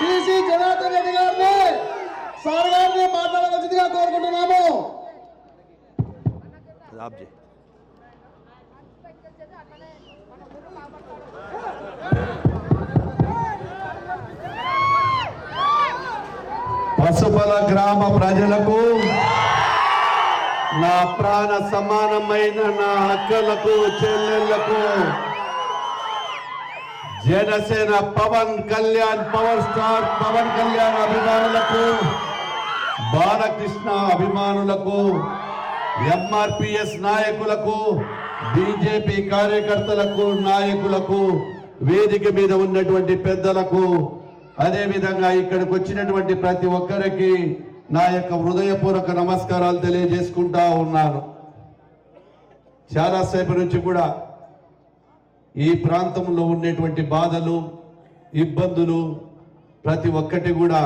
TC Janardhan Reddy గారిని sir గారిని మాట్లాడవలసిందిగా కోరుకుంటున్నాము. పసుపల గ్రామ ప్రజలకు నా ప్రాణ సమానమైన నా అక్కలకు చెల్లెళ్ళకు జనసేన పవన్ కళ్యాణ్ పవర్ స్టార్ పవన్ కళ్యాణ్ అభిమానులకు బాలకృష్ణ అభిమానులకు ఎంఆర్పిఎస్ నాయకులకు బీజేపీ కార్యకర్తలకు నాయకులకు వేదిక మీద ఉన్నటువంటి పెద్దలకు అదేవిధంగా ఇక్కడికి వచ్చినటువంటి ప్రతి ఒక్కరికి నా యొక్క హృదయపూర్వక నమస్కారాలు తెలియజేసుకుంటా ఉన్నాను. చాలాసేపు నుంచి కూడా ఈ ప్రాంతంలో ఉండేటువంటి బాధలు ఇబ్బందులు ప్రతి ఒక్కటి కూడా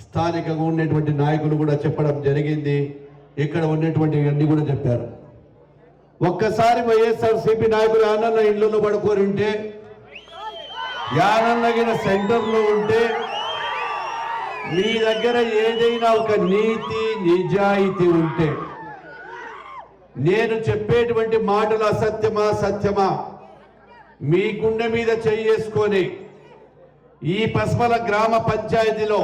స్థానికంగా ఉండేటువంటి నాయకులు కూడా చెప్పడం జరిగింది. ఇక్కడ ఉన్నటువంటి అన్ని కూడా చెప్పారు. ఒక్కసారి వైఎస్ఆర్సిపి నాయకులు ఆనన్న ఇళ్ళలో పడుకొని ఉంటే యానన్నగిన సెంటర్లో ఉంటే మీ దగ్గర ఏదైనా ఒక నీతి నిజాయితీ ఉంటే నేను చెప్పేటువంటి మాటలు అసత్యమా సత్యమా? మీ గుండె మీద చేసుకొని ఈ పస్మల గ్రామ పంచాయతీలో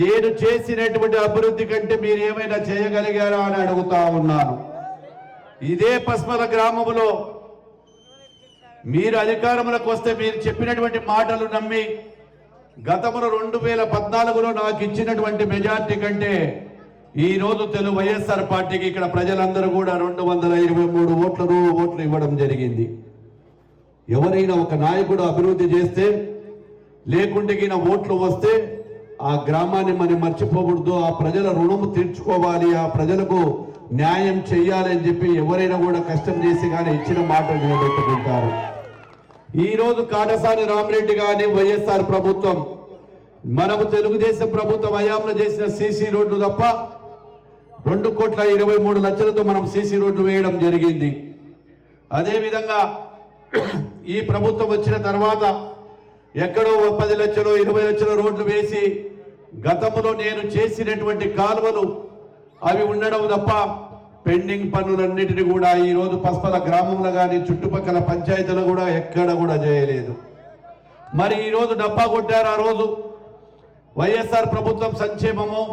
నేను చేసినటువంటి అభివృద్ధి కంటే మీరు ఏమైనా చేయగలిగారా అని అడుగుతా ఉన్నాను. ఇదే పస్మల గ్రామంలో మీరు అధికారంలోకి వస్తే మీరు చెప్పినటువంటి మాటలు నమ్మి గతంలో రెండు వేల పద్నాలుగులో నాకు ఇచ్చినటువంటి మెజార్టీ కంటే ఈ రోజు తెలుగు వైఎస్ఆర్ పార్టీకి ఇక్కడ ప్రజలందరూ కూడా రెండు వందల ఇరవై మూడు ఓట్లు ఓట్లు ఇవ్వడం జరిగింది. ఎవరైనా ఒక నాయకుడు అభివృద్ధి చేస్తే లేకుంటే ఈయన ఓట్లు వస్తే ఆ గ్రామాన్ని మనం మర్చిపోకూడదు ఆ ప్రజల రుణము తీర్చుకోవాలి ఆ ప్రజలకు న్యాయం చేయాలి అని చెప్పి ఎవరైనా కూడా కష్టం చేసి కానీ ఇచ్చిన మాట నిలబెట్టుకుంటారు. ఈరోజు కాటసాని రామరెడ్డి కానీ వైఎస్ఆర్ ప్రభుత్వం మనకు తెలుగుదేశం ప్రభుత్వం హయాంలో చేసిన సీసీ రోడ్లు తప్ప రెండు కోట్ల ఇరవై మూడు లక్షలతో మనం సీసీ రోడ్లు వేయడం జరిగింది. అదేవిధంగా ఈ ప్రభుత్వం వచ్చిన తర్వాత ఎక్కడో పది లక్షలు ఇరవై లక్షల రోడ్లు వేసి గతంలో నేను చేసినటువంటి కాలువలు అవి ఉండడం తప్ప పెండింగ్ పనులన్నిటిని కూడా ఈ రోజు పస్పల గ్రామంలో కానీ చుట్టుపక్కల పంచాయతీలు కూడా ఎక్కడ కూడా చేయలేదు. మరి ఈ రోజు డబ్బా కొట్టారు ఆ రోజు వైఎస్ఆర్ ప్రభుత్వం సంక్షేమము.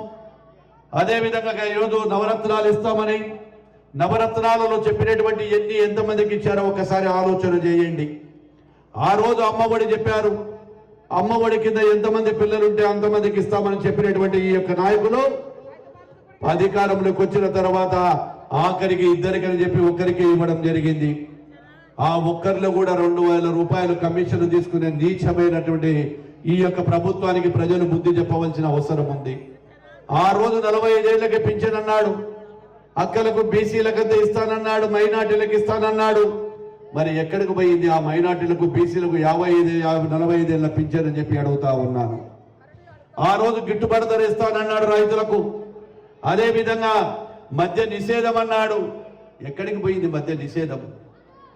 అదే విధంగా ఈరోజు నవరత్నాలు ఇస్తామని నవరత్నాలలో చెప్పినటువంటి ఎన్ని ఎంతమందికి ఇచ్చారో ఒకసారి ఆలోచన చేయండి. ఆ రోజు అమ్మఒడి చెప్పారు అమ్మఒడి కింద ఎంతమంది పిల్లలుంటే అంతమందికి ఇస్తామని చెప్పినటువంటి ఈ యొక్క నాయకులు అధికారంలోకి వచ్చిన తర్వాత ఆఖరికి ఇద్దరికని చెప్పి ఒక్కరికి ఇవ్వడం జరిగింది. ఆ ఒక్కరిలో కూడా రెండు వేల రూపాయలు కమిషన్ తీసుకునే నీచమైనటువంటి ఈ యొక్క ప్రభుత్వానికి ప్రజలు బుద్ధి చెప్పవలసిన అవసరం ఉంది. ఆ రోజు నలభై ఐదేళ్ళకి పింఛన్ అన్నాడు. అక్కలకు బీసీలకంతా ఇస్తానన్నాడు మైనార్టీలకు ఇస్తానన్నాడు. మరి ఎక్కడికి పోయింది ఆ మైనార్టీలకు బీసీలకు యాభై ఐదు యాభై నలభై ఐదేళ్ళ పింఛన్ అని చెప్పి అడుగుతా ఉన్నాను. ఆ రోజు గిట్టుబాటు ధర ఇస్తానన్నాడు రైతులకు. అదేవిధంగా మద్య నిషేధం అన్నాడు. ఎక్కడికి పోయింది మద్య నిషేధం?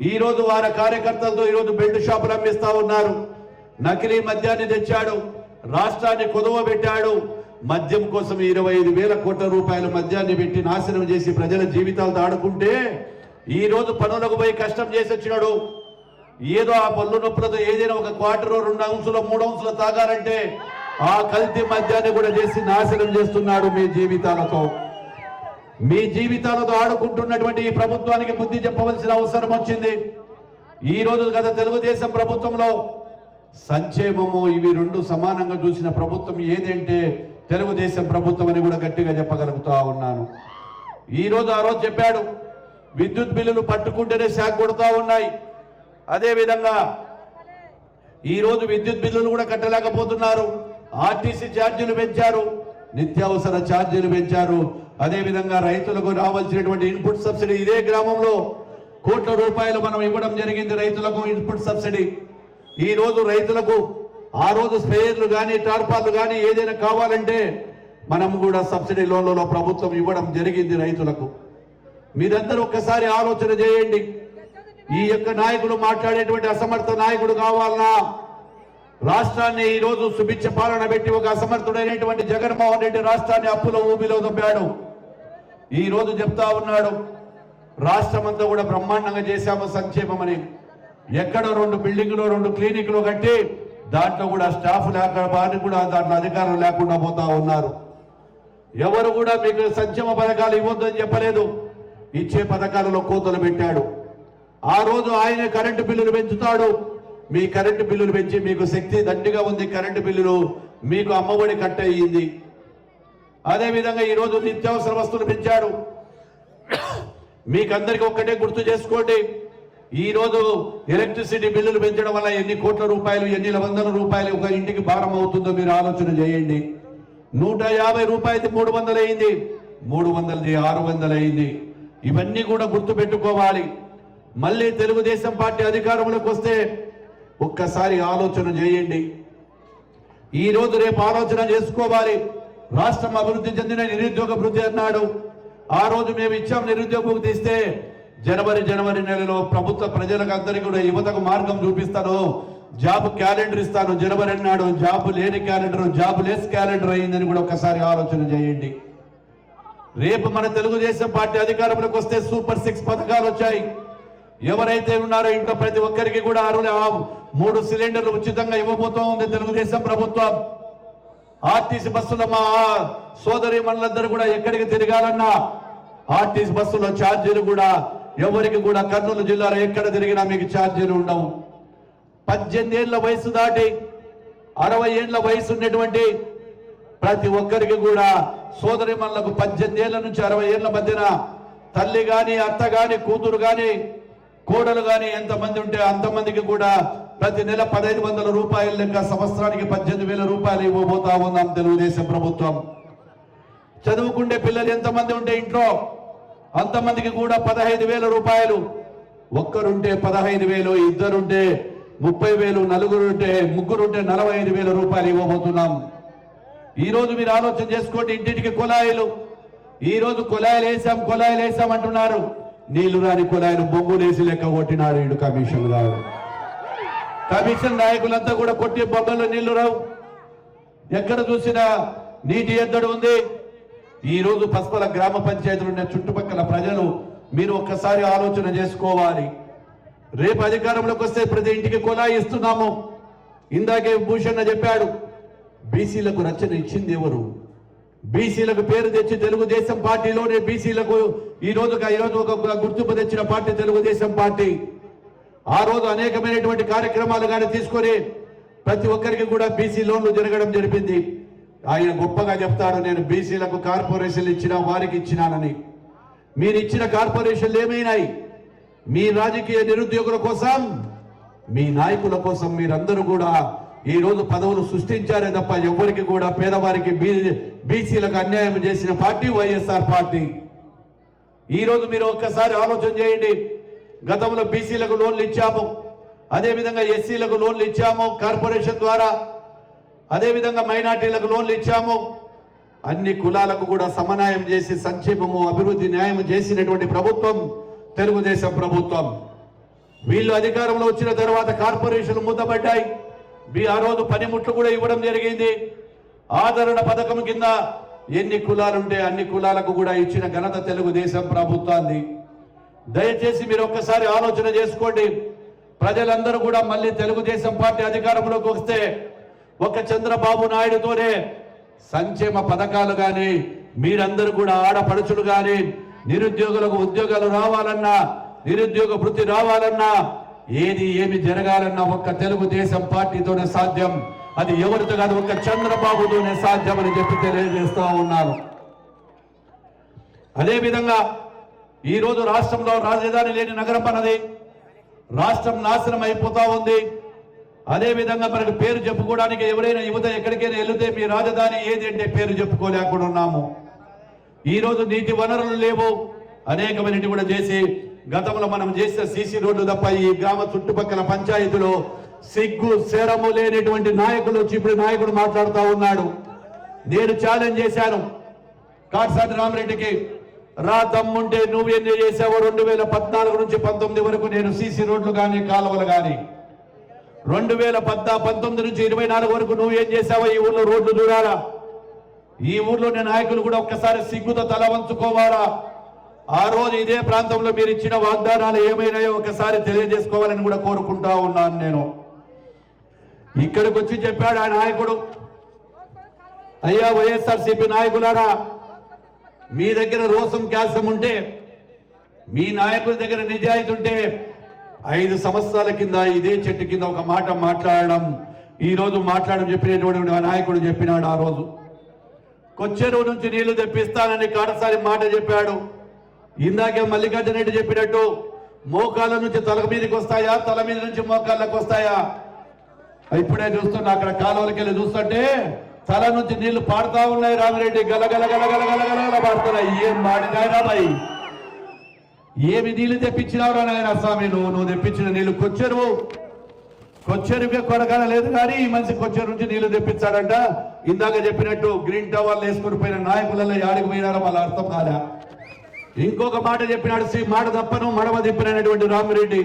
ఈరోజు వారి కార్యకర్తలతో ఈరోజు బెల్ట్ షాపులు అమ్మిస్తా ఉన్నారు. నకిలీ మద్యాన్ని తెచ్చాడు. రాష్ట్రాన్ని కొదవ పెట్టాడు. మద్యం కోసం ఇరవై ఐదు వేల కోట్ల రూపాయల మద్యాన్ని పెట్టి నాశనం చేసి ప్రజల జీవితాలతో ఆడుకుంటే ఈ రోజు పనులకు పోయి కష్టం చేసి వచ్చినాడు. ఏదో ఆ పళ్ళు నొప్పులతో ఏదైనా ఒక క్వార్టర్ రెండు అంశులు మూడు అంశులు తాగారంటే ఆ కల్తీ మద్యాన్ని కూడా చేసి నాశనం చేస్తున్నాడు మీ జీవితాలతో. మీ జీవితాలతో ఆడుకుంటున్నటువంటి ఈ ప్రభుత్వానికి బుద్ధి చెప్పవలసిన అవసరం వచ్చింది. ఈ రోజు గత తెలుగుదేశం ప్రభుత్వంలో సంక్షేమము ఇవి రెండు సమానంగా చూసిన ప్రభుత్వం ఏదంటే తెలుగుదేశం ప్రభుత్వం అని కూడా గట్టిగా చెప్పగలుగుతా ఉన్నాను. ఈరోజు ఆ రోజు చెప్పాడు విద్యుత్ బిల్లులు పట్టుకుంటేనే శాఖ కొడుతూ ఉన్నాయి. అదేవిధంగా ఈరోజు విద్యుత్ బిల్లులు కూడా కట్టలేకపోతున్నారు. ఆర్టీసీ ఛార్జీలు పెంచారు నిత్యావసర ఛార్జీలు పెంచారు. అదేవిధంగా రైతులకు రావాల్సినటువంటి ఇన్పుట్ సబ్సిడీ ఇదే గ్రామంలో కోట్ల రూపాయలు మనం ఇవ్వడం జరిగింది రైతులకు ఇన్పుట్ సబ్సిడీ. ఈరోజు రైతులకు ఆ రోజు స్ప్రేయర్లు కానీ టార్పాలు కానీ ఏదైనా కావాలంటే మనం కూడా సబ్సిడీ లోన్లలో ప్రభుత్వం ఇవ్వడం జరిగింది రైతులకు. మీరందరూ ఒక్కసారి ఆలోచన చేయండి. ఈ యొక్క నాయకుడు మాట్లాడేటువంటి అసమర్థ నాయకుడు కావాలనా రాష్ట్రాన్ని ఈ రోజు సుభిక్ష పాలన పెట్టి ఒక అసమర్థుడైనటువంటి జగన్మోహన్ రెడ్డి రాష్ట్రాన్ని అప్పుల ఊబిలో దొబ్బాడు ఈ రోజు చెప్తా ఉన్నాడు రాష్ట్రం అంతా కూడా బ్రహ్మాండంగా చేశాము సంక్షేమం అని ఎక్కడ రెండు బిల్డింగ్లు రెండు క్లినిక్లు కట్టి దాంట్లో కూడా స్టాఫ్ లేక వారిని కూడా దాంట్లో అధికారం లేకుండా పోతా ఉన్నారు. ఎవరు కూడా మీకు సంక్షేమ పథకాలు ఇవ్వద్దని చెప్పలేదు. ఇచ్చే పథకాలలో కోతలు పెట్టాడు. ఆ రోజు ఆయన కరెంటు బిల్లులు పెంచుతాడు. మీ కరెంటు బిల్లులు పెంచి మీకు శక్తి దండిగా ఉంది. కరెంటు బిల్లులు మీకు అమ్మఒడి కట్ అయ్యింది. అదేవిధంగా ఈరోజు నిత్యావసర వస్తువులు పెంచాడు. మీకందరికీ ఒక్కటే గుర్తు చేసుకోండి. ఈ రోజు ఎలక్ట్రిసిటీ బిల్లులు పెంచడం వల్ల ఎన్ని కోట్ల రూపాయలు ఎన్ని వందల రూపాయలు ఒక ఇంటికి భారం అవుతుందో మీరు ఆలోచన చేయండి. నూట యాభై రూపాయలది మూడు వందలు అయింది. మూడు వందలది ఆరు వందలు అయింది. ఇవన్నీ కూడా గుర్తుపెట్టుకోవాలి. మళ్ళీ తెలుగుదేశం పార్టీ అధికారంలోకి వస్తే ఒక్కసారి ఆలోచన చేయండి. ఈ రోజు రేపు ఆలోచన చేసుకోవాలి. రాష్ట్రం అభివృద్ధి చెందిన నిరుద్యోగ వృద్ధి అన్నాడు. ఆ రోజు మేము ఇచ్చాం నిరుద్యోగ తీస్తే జనవరి జనవరి నెలలో ప్రభుత్వ ప్రజలకు అందరికీ కూడా యువతకు మార్గం చూపిస్తాను. జాబ్ క్యాలెండర్ ఇస్తాను. జనవరి నాడు జాబ్ లేని క్యాలెండర్ జాబ్ లెస్ క్యాలెండర్ అయిందని కూడా ఒకసారి ఆలోచన చేయండి. రేపు మన తెలుగుదేశం పార్టీ అధికారంలోకి వస్తే సూపర్ సిక్స్ పథకాలు వచ్చాయి. ఎవరైతే ఉన్నారో ఇంట్లో ప్రతి ఒక్కరికి కూడా అరువులు మూడు సిలిండర్లు ఉచితంగా ఇవ్వబోతూ ఉంది తెలుగుదేశం ప్రభుత్వం. ఆర్టీసీ బస్సులో మా సోదరి మనులందరూ కూడా ఎక్కడికి తిరగాలన్నా ఆర్టీసీ బస్సులో ఛార్జీలు కూడా ఎవరికి కూడా కర్నూలు జిల్లాలో ఎక్కడ తిరిగినా మీకు ఛార్జీలు ఉండవు. పద్దెనిమిది ఏళ్ళ వయసు దాటి అరవై ఏళ్ళ వయసు ఉన్నటువంటి ప్రతి ఒక్కరికి కూడా సోదరిమణులకు పద్దెనిమిది ఏళ్ళ నుంచి అరవై ఏళ్ళ మధ్యన తల్లి గాని అత్త గాని కూతురు గాని కోడలు గాని ఎంతమంది ఉంటే అంతమందికి కూడా ప్రతి నెల పదహైదు వందల రూపాయల లెక్క సంవత్సరానికి పద్దెనిమిది వేల రూపాయలు ఇవ్వబోతా ఉన్నాం తెలుగుదేశం ప్రభుత్వం. చదువుకుంటే పిల్లలు ఎంతమంది ఉంటే ఇంట్లో అంతమందికి కూడా పదహైదు వేల రూపాయలు. ఒక్కరుంటే పదహైదు వేలు ఇద్దరుంటే ముప్పై వేలు నలుగురుంటే ముగ్గురుంటే నలభై ఐదు వేల రూపాయలు ఇవ్వబోతున్నాం. ఈరోజు మీరు ఆలోచన చేసుకోండి ఇంటింటికి కుళాయిలు. ఈరోజు కులాయిలు కుళాయిలు వేసాం కుళాయిలు వేసాం అంటున్నారు. నీళ్ళు రాని కుళాయిలు బొంగులేసి లెక్క కొట్టినారు ఇడు కమిషన్ గారు. కమిషన్ నాయకులంతా కూడా కొట్టి బొమ్మలో నీళ్ళు రావు. ఎక్కడ చూసినా నీటి ఎద్దడు ఉంది. ఈ రోజు పసుపల గ్రామ పంచాయతీలు ఉన్న చుట్టుపక్కల ప్రజలు మీరు ఒక్కసారి ఆలోచన చేసుకోవాలి. రేపు అధికారంలోకి వస్తే ప్రతి ఇంటికి కుళాయి ఇస్తున్నాము ఇందాకే భూషణ చెప్పాడు బీసీలకు రచన ఇచ్చింది ఎవరు? బీసీలకు పేరు తెచ్చి తెలుగుదేశం పార్టీలోనే బీసీలకు ఈ రోజు ఈ రోజు ఒక గుర్తింపు తెచ్చిన పార్టీ తెలుగుదేశం పార్టీ. ఆ రోజు అనేకమైనటువంటి కార్యక్రమాలు కానీ తీసుకొని ప్రతి ఒక్కరికి కూడా బీసీ లోన్లు జరగడం జరిపింది. ఆయన గొప్పగా చెప్తాడు నేను బీసీలకు కార్పొరేషన్లు ఇచ్చినా వారికి ఇచ్చినానని. మీరు ఇచ్చిన కార్పొరేషన్లు ఏమైనాయి? మీ రాజకీయ నిరుద్యోగుల కోసం మీ నాయకుల కోసం మీరందరూ కూడా ఈ రోజు పదవులు సృష్టించారే తప్ప ఎవరికి కూడా పేదవారికి బీ- బీసీలకు అన్యాయం చేసిన పార్టీ వైఎస్ఆర్ పార్టీ. ఈ రోజు మీరు ఒక్కసారి ఆలోచన చేయండి. గతంలో బీసీలకు లోన్లు ఇచ్చాము. అదేవిధంగా ఎస్సీలకు లోన్లు ఇచ్చాము కార్పొరేషన్ ద్వారా. అదేవిధంగా మైనార్టీలకు లోన్లు ఇచ్చాము. అన్ని కులాలకు కూడా సమన్వయం చేసి సంక్షేమము అభివృద్ధి న్యాయం చేసినటువంటి ప్రభుత్వం తెలుగుదేశం ప్రభుత్వం. వీళ్ళు అధికారంలో వచ్చిన తర్వాత కార్పొరేషన్లు ముద్దపడ్డాయి మీ- ఆ రోజు పనిముట్లు కూడా ఇవ్వడం జరిగింది. ఆదరణ పథకం కింద ఎన్ని కులాలుంటే అన్ని కులాలకు కూడా ఇచ్చిన ఘనత తెలుగుదేశం ప్రభుత్వాన్ని. దయచేసి మీరు ఒక్కసారి ఆలోచన చేసుకోండి. ప్రజలందరూ కూడా మళ్ళీ తెలుగుదేశం పార్టీ అధికారంలోకి వస్తే ఒక చంద్రబాబు నాయుడుతోనే సంక్షేమ పథకాలు కానీ మీరందరూ కూడా ఆడపడుచులు కానీ నిరుద్యోగులకు ఉద్యోగాలు రావాలన్నా నిరుద్యోగ వృత్తి రావాలన్నా ఏది ఏమి జరగాలన్నా ఒక్క తెలుగుదేశం పార్టీతోనే సాధ్యం. అది ఎవరితో కాదు ఒక్క చంద్రబాబుతోనే సాధ్యం అని చెప్పి తెలియజేస్తూ ఉన్నాను. అదేవిధంగా ఈరోజు రాష్ట్రంలో రాజధాని లేని నగరం అన్నది రాష్ట్రం నాశనం అయిపోతా ఉంది. అదే విధంగా మనకు పేరు చెప్పుకోవడానికి ఎవరైనా యువత ఎక్కడికైనా వెళితే మీ రాజధాని ఏది అంటే పేరు చెప్పుకోలేకుండా ఉన్నాము ఈరోజు నీటి వనరులు లేవు. అనేకమైనవి కూడా చేసి గతంలో మనం చేసిన సీసీ రోడ్లు తప్ప ఈ గ్రామ చుట్టుపక్కల పంచాయతీలో సిగ్గు శరము లేనటువంటి నాయకులు వచ్చి ఇప్పుడు నాయకుడు మాట్లాడుతూ ఉన్నాడు. నేను ఛాలెంజ్ చేశాను. కాట్సాటి రామరెడ్డికి రా తమ్ముంటే నువ్వు ఎన్ని చేసావో రెండు వేల పద్నాలుగు నుంచి పంతొమ్మిది వరకు నేను సీసీ రోడ్లు కానీ కాలువలు కానీ రెండు వేల పద్నా పంతొమ్మిది నుంచి ఇరవై నాలుగు వరకు నువ్వు ఏం చేసావో ఈ ఊర్లో రోడ్లు చూడాలా? ఈ ఊర్లోని నాయకులు కూడా ఒక్కసారి సిగ్గుతో తల వంచుకోవాలా? ఆ రోజు ఇదే ప్రాంతంలో మీరు ఇచ్చిన వాగ్దానాలు ఏమైనాయో ఒకసారి తెలియజేసుకోవాలని కూడా కోరుకుంటా ఉన్నాను నేను. ఇక్కడికి వచ్చి చెప్పాడు ఆ నాయకుడు. అయ్యా వైఎస్ఆర్సీపీ నాయకులారా మీ దగ్గర రోసం క్యాసం ఉంటే మీ నాయకుల దగ్గర నిజాయితీ ఉంటే ఐదు సంవత్సరాల కింద ఇదే చెట్టు కింద ఒక మాట మాట్లాడడం ఈరోజు మాట్లాడడం చెప్పినటువంటి ఆ నాయకుడు చెప్పినాడు ఆ రోజు. కొచ్చెరువు నుంచి నీళ్ళు తెప్పిస్తానని కాడసారి మాట చెప్పాడు. ఇందాకే మల్లికార్జున రెడ్డి చెప్పినట్టు మోకాళ్ళ నుంచి తల మీదకి వస్తాయా తల మీద నుంచి మోకాళ్ళకు వస్తాయా? ఇప్పుడే చూస్తున్నా అక్కడ కాలువలకి వెళ్ళి చూస్తుంటే తల నుంచి నీళ్ళు పాడుతా ఉన్నాయి రామిరెడ్డి. గల గల గల గల గల పాడుతున్నాయి ఏం మాడినాయి రాబాయి ఏమి నీళ్ళు తెప్పించినావురా నాయన స్వామి? నువ్వు నువ్వు తెప్పించిన నీళ్ళు కొచ్చెరువు. కొచ్చెరువుకే కొరకాల లేదు కానీ ఈ మనిషి కొచ్చెరు నుంచి నీళ్ళు తెప్పించాడంట. ఇందాక చెప్పినట్టు గ్రీన్ టవర్లు వేసుకుని పోయిన నాయకులలో యాడికి పోయినారో వాళ్ళ అర్థం కాదా ఇంకొక మాట చెప్పినాడు శ్రీ మాట తప్పను మడమ తిప్పినటువంటి రామిరెడ్డి.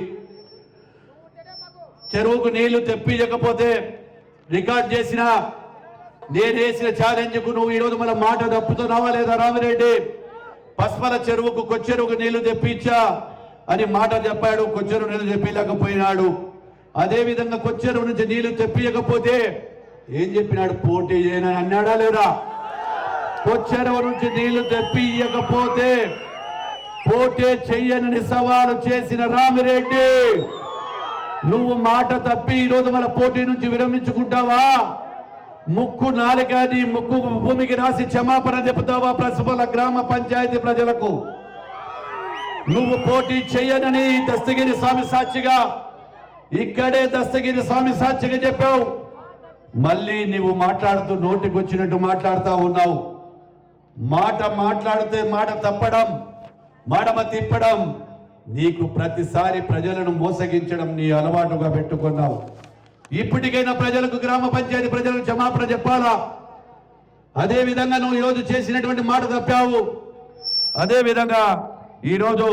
చెరువుకు నీళ్ళు తెప్పించకపోతే రికార్డ్ చేసిన నేనేసిన ఛాలెంజ్కు కు నువ్వు ఈరోజు మన మాట తప్పుతున్నావా లేదా రామిరెడ్డి? పస్మల చెరువుకు కొచ్చెరువుకు నీళ్ళు తెప్పించా అని మాట చెప్పాడు. కొచ్చెరువు నీళ్ళు తెప్పించలేకపోయినాడు అదే విధంగా కొచ్చెరువు నుంచి నీళ్ళు తెప్పియకపోతే ఏం చెప్పినాడు? పోటీ చేయనని అన్నాడా లేదా? కొచ్చెరువు నుంచి నీళ్ళు తెప్పియకపోతే పోటీ చెయ్యనని సవాలు చేసిన రామిరెడ్డి నువ్వు మాట తప్పి ఈరోజు మన పోటీ నుంచి విరమించుకుంటావా? ముక్కు నాలుగని ముక్కు భూమికి రాసి క్షమాపణ చెబుతావా ప్రసుపల గ్రామ పంచాయతీ ప్రజలకు? నువ్వు పోటీ చెయ్యనని దస్తగిరి స్వామి సాక్షిగా ఇక్కడే దస్తగిరి స్వామి సాక్షిగా చెప్పావు. మళ్ళీ నువ్వు మాట్లాడుతూ నోటికి వచ్చినట్టు మాట్లాడుతూ ఉన్నావు. మాట మాట్లాడితే మాట తప్పడం మడమ తిప్పడం నీకు ప్రతిసారి ప్రజలను మోసగించడం నీ అలవాటుగా పెట్టుకున్నావు. ఇప్పటికైనా ప్రజలకు గ్రామ పంచాయతీ ప్రజలకు క్షమాపణ చెప్పాలా? అదే విధంగా నువ్వు ఈరోజు చేసినటువంటి మాట తప్పావు. అదే విధంగా ఈరోజు.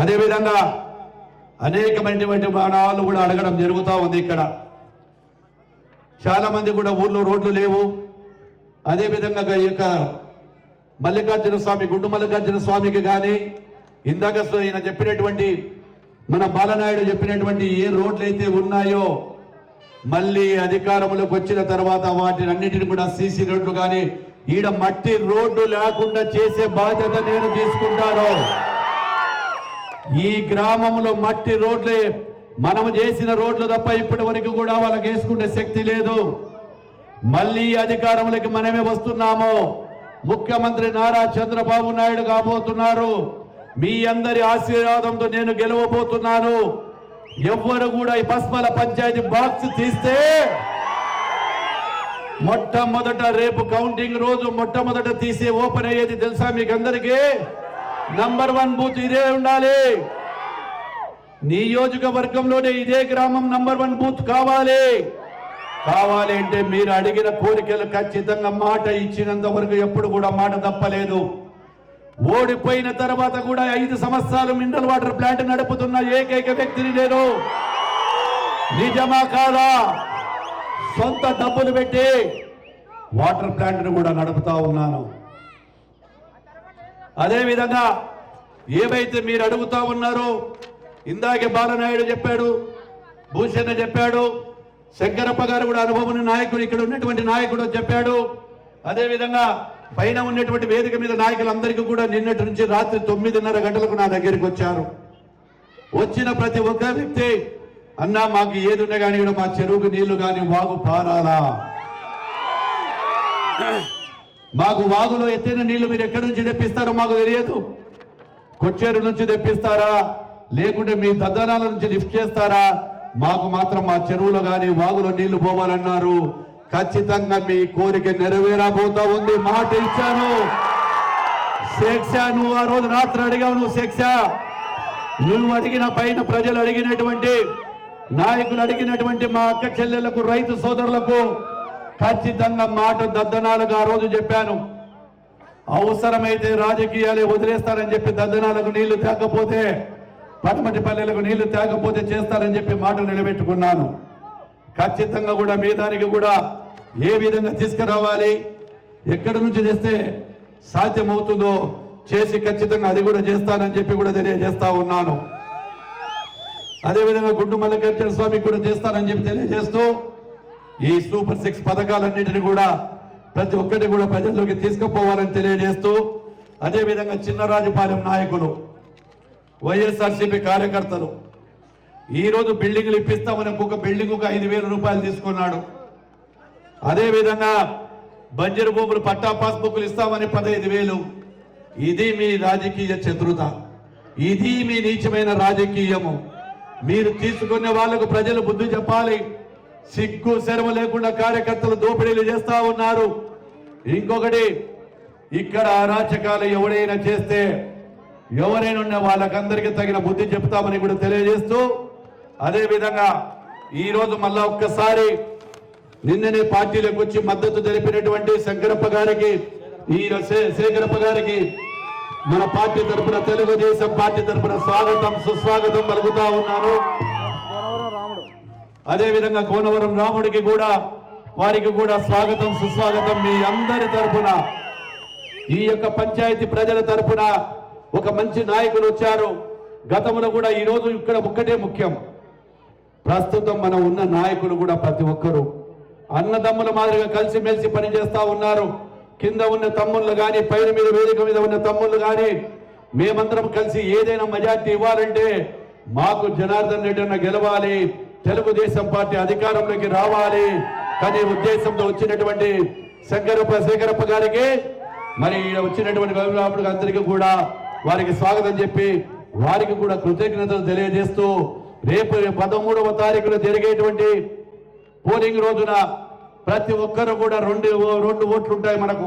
అదే విధంగా అనేకమైనటువంటి మన వాళ్ళు కూడా అడగడం జరుగుతూ ఉంది ఇక్కడ. చాలా మంది కూడా ఊర్లో రోడ్లు లేవు. అదే విధంగా ఈ యొక్క మల్లికార్జున స్వామి గుండు మల్లికార్జున స్వామికి కానీ ఇందాక ఈయన చెప్పినటువంటి మన బాలనాయుడు చెప్పినటువంటి ఏ రోడ్లు అయితే ఉన్నాయో మళ్ళీ అధికారంలోకి వచ్చిన తర్వాత వాటిని అన్నిటిని కూడా సీసీ రోడ్లు కానీ ఈడ మట్టి రోడ్డు లేకుండా చేసే బాధ్యత నేను తీసుకుంటాను. ఈ గ్రామంలో మట్టి రోడ్లే మనము చేసిన రోడ్లు తప్ప ఇప్పటి వరకు కూడా వాళ్ళకి వేసుకునే శక్తి లేదు. మళ్ళీ అధికారంలోకి మనమే వస్తున్నాము. ముఖ్యమంత్రి నారా చంద్రబాబు నాయుడు కాబోతున్నారు. మీ అందరి ఆశీర్వాదంతో నేను గెలవబోతున్నాను. ఎవ్వరు కూడా ఈ పస్మల పంచాయతీ బాక్స్ తీస్తే మొట్టమొదట రేపు కౌంటింగ్ రోజు మొట్టమొదట తీసే ఓపెన్ అయ్యేది తెలుసా మీకు అందరికీ నంబర్ వన్ బూత్ ఇదే ఉండాలి. నియోజకవర్గంలోనే ఇదే గ్రామం నంబర్ వన్ బూత్ కావాలి. కావాలి అంటే మీరు అడిగిన కోరికలు ఖచ్చితంగా మాట ఇచ్చినంత వరకు ఎప్పుడు కూడా మాట తప్పలేదు. ఓడిపోయిన తర్వాత కూడా ఐదు సంవత్సరాలు మినరల్ వాటర్ ప్లాంట్ నడుపుతున్న ఏకైక వ్యక్తిని నేను. నిజమా కాదా? సొంత డబ్బులు పెట్టి వాటర్ ప్లాంట్ను కూడా నడుపుతా ఉన్నాను. అదేవిధంగా ఏవైతే మీరు అడుగుతా ఉన్నారో ఇందాకే బాలనాయుడు చెప్పాడు భూషణ చెప్పాడు శంకరప్ప గారు కూడా అనుభవం నాయకుడు ఇక్కడ ఉన్నటువంటి నాయకుడు చెప్పాడు. అదేవిధంగా పైన ఉన్నటువంటి వేదిక మీద నాయకులందరికీ కూడా నిన్నటి నుంచి రాత్రి తొమ్మిదిన్నర గంటలకు నా దగ్గరికి వచ్చారు. వచ్చిన ప్రతి ఒక్క వ్యక్తి అన్నా మాకు ఏదున్నా కానీ కూడా మా చెరువుకు నీళ్ళు కానీ వాగు పారాలా? మాకు వాగులో ఎత్తైన నీళ్ళు మీరు ఎక్కడి నుంచి తెప్పిస్తారో మాకు తెలియదు. కొచ్చేరు నుంచి తెప్పిస్తారా? లేకుంటే మీ దద్దనాల నుంచి లిఫ్ట్ చేస్తారా? మాకు మాత్రం మా చెరువులో కానీ వాగులో నీళ్ళు పోవాలన్నారు. ఖచ్చితంగా మీ కోరిక నెరవేరబోతా ఉంది. మాట ఇచ్చాను. శిక్ష నువ్వు ఆ రోజు రాత్రి అడిగావు నువ్వు శిక్ష. నువ్వు అడిగిన పైన ప్రజలు అడిగినటువంటి నాయకులు అడిగినటువంటి మా అక్క చెల్లెళ్ళకు రైతు సోదరులకు ఖచ్చితంగా మాట దద్దనాలుగా ఆ రోజు చెప్పాను. అవసరమైతే రాజకీయాలే వదిలేస్తారని చెప్పి దద్దనాలకు నీళ్ళు తేకపోతే పడమటి పల్లెలకు నీళ్ళు తేకపోతే చేస్తారని చెప్పి మాట నిలబెట్టుకున్నాను. ఖచ్చితంగా కూడా మీ దానికి కూడా ఏ విధంగా తీసుకురావాలి ఎక్కడి నుంచి చేస్తే సాధ్యమవుతుందో చేసి ఖచ్చితంగా అది కూడా చేస్తానని చెప్పి కూడా తెలియజేస్తా ఉన్నాను. అదేవిధంగా గుండు మల్లికార్జున స్వామి కూడా చేస్తానని చెప్పి తెలియజేస్తూ ఈ సూపర్ సిక్స్ పథకాలన్నింటినీ కూడా ప్రతి ఒక్కటి కూడా ప్రజల్లోకి తీసుకుపోవాలని తెలియజేస్తూ అదేవిధంగా చిన్నరాజుపాలెం నాయకులు వైఎస్ఆర్సీపీ కార్యకర్తలు ఈరోజు బిల్డింగ్లు ఇప్పిస్తామని ఒక్కొక్క బిల్డింగ్ ఒక ఐదు వేల రూపాయలు తీసుకున్నాడు. అదేవిధంగా బంజరు భూములు పట్టా పాస్బుక్లు ఇస్తామని పదహైదు వేలు. ఇది మీ రాజకీయ చతురత ఇది మీ నీచమైన రాజకీయము. మీరు తీసుకునే వాళ్ళకు ప్రజలు బుద్ధి చెప్పాలి. సిగ్గు శరమ లేకుండా కార్యకర్తలు దోపిడీలు చేస్తా ఉన్నారు. ఇంకొకటి ఇక్కడ అరాచకాలు ఎవడైనా చేస్తే ఎవరైనా ఉన్న వాళ్ళకందరికీ తగిన బుద్ధి చెప్తామని కూడా తెలియజేస్తూ అదేవిధంగా ఈరోజు మళ్ళా ఒక్కసారి నిన్ననే పార్టీలకు వచ్చి మద్దతు తెలిపినటువంటి శంకరప్ప గారికి ఈ శేఖరప్ప గారికి మన పార్టీ తరపున తెలుగుదేశం పార్టీ తరపున స్వాగతం సుస్వాగతం పలుకుతా ఉన్నాను. అదే విధంగా కోనవరం రాముడికి కూడా వారికి కూడా స్వాగతం సుస్వాగతం మీ అందరి తరఫున ఈ యొక్క పంచాయతీ ప్రజల తరఫున ఒక మంచి నాయకులు వచ్చారు. గతంలో కూడా ఈరోజు ఇక్కడ ఒక్కటే ముఖ్యం. ప్రస్తుతం మనం ఉన్న నాయకులు కూడా ప్రతి ఒక్కరూ అన్నదమ్ముల మాదిరిగా కలిసిమెలిసి పనిచేస్తా ఉన్నారు. కింద ఉన్న తమ్ముళ్ళు కానీ పైన మీద వేదిక మీద ఉన్న తమ్ముళ్ళు కానీ మేమందరం కలిసి ఏదైనా మెజార్టీ ఇవ్వాలంటే మాకు జనార్దన్ రెడ్డి అన్న గెలవాలి. తెలుగుదేశం పార్టీ అధికారంలోకి రావాలి. కానీ ఉద్దేశంతో వచ్చినటువంటి శంకరప్ప శేఖరప్ప గారికి మరి ఈడ వచ్చినటువంటి గౌరవాపుడు అందరికీ కూడా వారికి స్వాగతం చెప్పి వారికి కూడా కృతజ్ఞతలు తెలియజేస్తూ రేపు పదమూడవ తారీఖున జరిగేటువంటి పోలింగ్ రోజున ప్రతి ఒక్కరు కూడా రెండు రెండు ఓట్లు ఉంటాయి మనకు.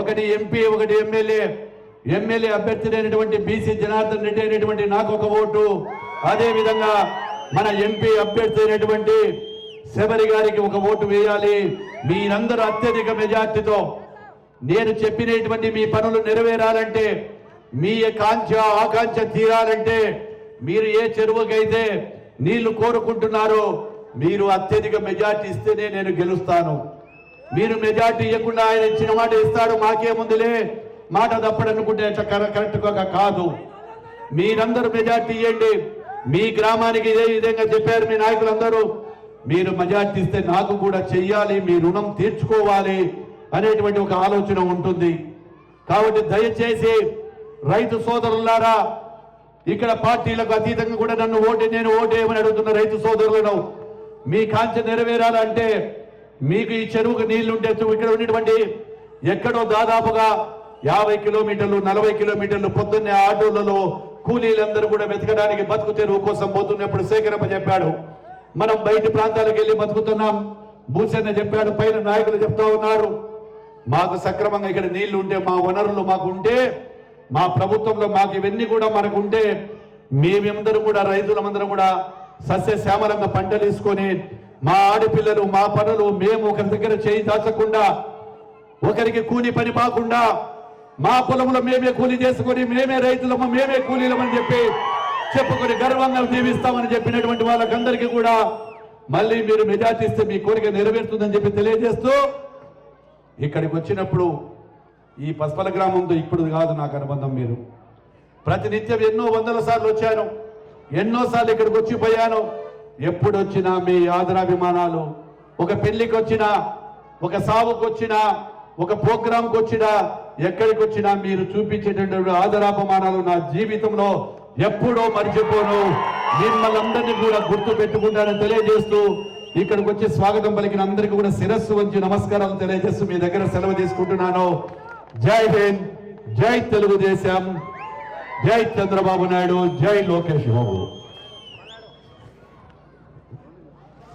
ఒకటి ఎంపీ ఒకటి ఎమ్మెల్యే. ఎమ్మెల్యే అభ్యర్థి అయినటువంటి బీసీ జనార్దన్ రెడ్డి అయినటువంటి నాకు ఒక ఓటు. అదేవిధంగా మన ఎంపీ అభ్యర్థి అయినటువంటి శబరి గారికి ఒక ఓటు వేయాలి. మీరందరూ అత్యధిక మెజార్టీతో నేను చెప్పినటువంటి మీ పనులు నెరవేరాలంటే మీ కాంక్ష ఆకాంక్ష తీరాలంటే మీరు ఏ చెరువుకైతే నీళ్ళు కోరుకుంటున్నారో మీరు అత్యధిక మెజార్టీ ఇస్తేనే నేను గెలుస్తాను. మీరు మెజార్టీ ఇవ్వకుండా ఆయన ఇచ్చిన మాట ఇస్తాడు మాకేముందులే మాట తప్పడనుకుంటే అట్లా కరెక్ట్గా కాదు. మీరందరూ మెజార్టీ ఇవ్వండి మీ గ్రామానికి ఇదే విధంగా చెప్పారు మీ నాయకులందరూ. మీరు మెజార్టీ ఇస్తే నాకు కూడా చెయ్యాలి మీ రుణం తీర్చుకోవాలి అనేటువంటి ఒక ఆలోచన ఉంటుంది. కాబట్టి దయచేసి రైతు సోదరులారా ఇక్కడ పార్టీలకు అతీతంగా కూడా నన్ను ఓటే నేను ఓటేయమని అడుగుతున్న రైతు సోదరులను మీ కాంచె నెరవేరాలంటే మీకు ఈ చెరువుకు నీళ్ళుంటే చూ- ఇక్కడ ఉన్నటువంటి ఎక్కడో దాదాపుగా యాభై కిలోమీటర్లు నలభై కిలోమీటర్లు పొద్దున్నే ఆటోలలో కూలీలందరూ కూడా వెతకడానికి బతుకు తెరువు కోసం పోతున్నప్పుడు శేఖరప్ప చెప్పాడు మనం బయటి ప్రాంతాలకు వెళ్ళి బతుకుతున్నాం. భూసేన చెప్పాడు పైన నాయకులు చెప్తా ఉన్నారు. మాకు సక్రమంగా ఇక్కడ నీళ్ళు ఉంటే మా వనరులు మాకు ఉంటే మా ప్రభుత్వంలో మాకు ఇవన్నీ కూడా మనకు ఉంటే మేమందరం కూడా రైతులమందరం కూడా సస్యశ్యామలంగా పంటలు వేసుకొని మా ఆడపిల్లలు మా పనులు మేము ఒకరి దగ్గర చేయి దాచకుండా ఒకరికి కూలి పని పాకుండా మా పొలంలో మేమే కూలి చేసుకొని మేమే రైతులము మేమే కూలీలమని చెప్పి చెప్పుకొని గర్వంగా జీవిస్తామని చెప్పినటువంటి వాళ్ళకందరికీ కూడా మళ్ళీ మీరు మెజార్టీ ఇస్తే మీ కోరిక నెరవేరుతుందని చెప్పి తెలియజేస్తూ ఇక్కడికి వచ్చినప్పుడు ఈ పసుపల గ్రామంతో ఇప్పుడు కాదు నాకు అనుబంధం మీరు. ప్రతినిత్యం ఎన్నో వందల సార్లు వచ్చాను. ఎన్నోసార్లు ఇక్కడికి వచ్చిపోయాను ఎప్పుడొచ్చినా ఎప్పుడు వచ్చినా మీ ఆదరాభిమానాలు ఒక పెళ్ళికి వచ్చినా ఒక సావుకు వచ్చినా ఒక ప్రోగ్రాంకి వచ్చినా ఎక్కడికి వచ్చినా మీరు చూపించేటటువంటి ఆదరాభిమానాలు నా జీవితంలో ఎప్పుడో మర్చిపోను. మిమ్మల్ని అందరినీ కూడా గుర్తు పెట్టుకుంటానని తెలియజేస్తూ ఇక్కడికి వచ్చి స్వాగతం పలికిన అందరికీ కూడా శిరస్సు వంచి నమస్కారాలు తెలియజేస్తూ మీ దగ్గర సెలవు తీసుకుంటున్నాను. జై హింద్ జై తెలుగుదేశం. జై చంద్రబాబు నాయుడు జై లోకేష్ బాబు.